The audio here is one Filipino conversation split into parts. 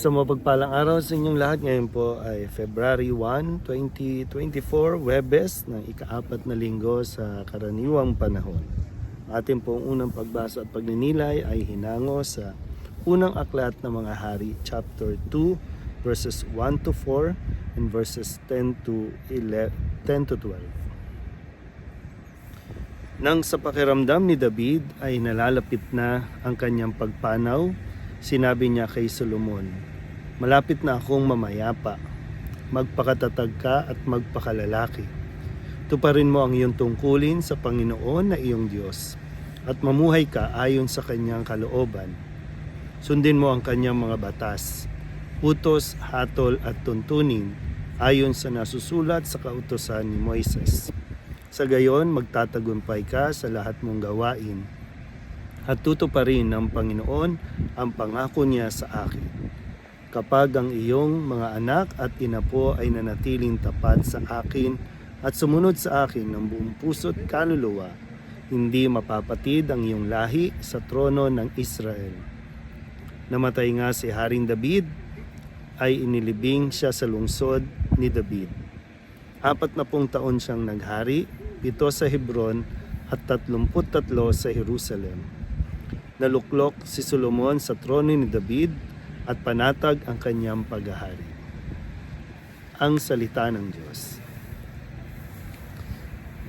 Sa mapagpalang araw sa inyong lahat, ngayon po ay February 1, 2024, Webes ng ikaapat na linggo sa karaniwang panahon. Ating pong unang pagbasa at pagninilay ay hinango sa unang aklat ng mga hari, chapter 2, verses 1 to 4 and verses 10 to 11, 10 to 12. Nang sa pakiramdam ni David ay nalalapit na ang kanyang pagpanaw, sinabi niya kay Solomon, Malapit na akong mamayapa, magpakatatag ka at magpakalalaki. Tuparin mo ang iyong tungkulin sa Panginoon na iyong Diyos at mamuhay ka ayon sa kanyang kalooban. Sundin mo ang kanyang mga batas, utos, hatol at tuntunin ayon sa nasusulat sa kautosan ni Moises. Sa gayon, magtatagumpay ka sa lahat mong gawain at tutuparin ng Panginoon ang pangako niya sa akin. Kapag ang iyong mga anak at inapo ay nanatiling tapat sa akin at sumunod sa akin ng buong puso't kaluluwa, hindi mapapatid ang iyong lahi sa trono ng Israel. Namatay nga si Haring David, ay inilibing siya sa lungsod ni David. Apat na pong taon siyang naghari, pito sa Hebron at tatlumput tatlo sa Jerusalem. Naluklok si Solomon sa trono ni David at panatag ang kanyang paghahari. Ang salita ng Diyos.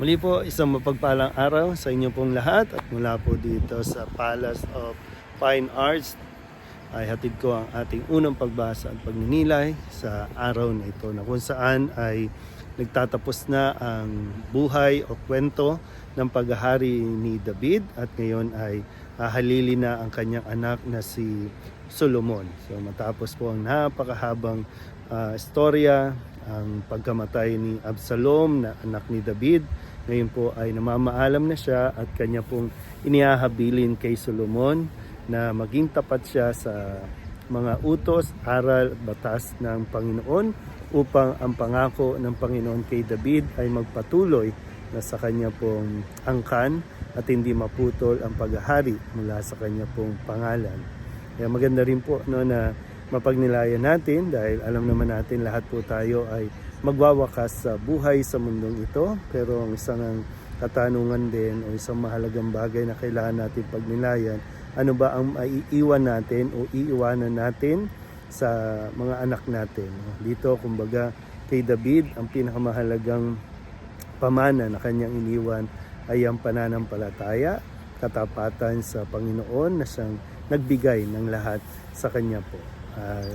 Muli po, isang mapagpalang araw sa inyo pong lahat at mula po dito sa Palace of Fine Arts ay hatid ko ang ating unang pagbasa at pagninilay sa araw na ito na kung saan ay nagtatapos na ang buhay o kwento ng paghahari ni David at ngayon ay hahalili na ang kanyang anak na si Solomon. So matapos po ang napakahabang ah, istorya, ang pagkamatay ni Absalom na anak ni David, ngayon po ay namamaalam na siya at kanya pong inihahabilin kay Solomon na maging tapat siya sa mga utos, aral, batas ng Panginoon upang ang pangako ng Panginoon kay David ay magpatuloy na sa kanya pong angkan at hindi maputol ang paghahari mula sa kanya pong pangalan. Kaya maganda rin po no, na mapagnilayan natin dahil alam naman natin lahat po tayo ay magwawakas sa buhay sa mundong ito pero ang isang ang katanungan din o isang mahalagang bagay na kailangan natin pagnilayan ano ba ang maiiwan natin o iiwanan natin sa mga anak natin. Dito, kumbaga, kay David, ang pinakamahalagang pamana na kanyang iniwan ay ang pananampalataya, katapatan sa Panginoon na siyang nagbigay ng lahat sa kanya po. At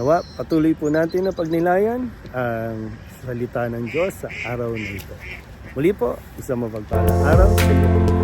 nawa, patuloy po natin na pagnilayan ang salita ng Diyos sa araw na ito. Muli po, isang mapagpalang araw sa inyo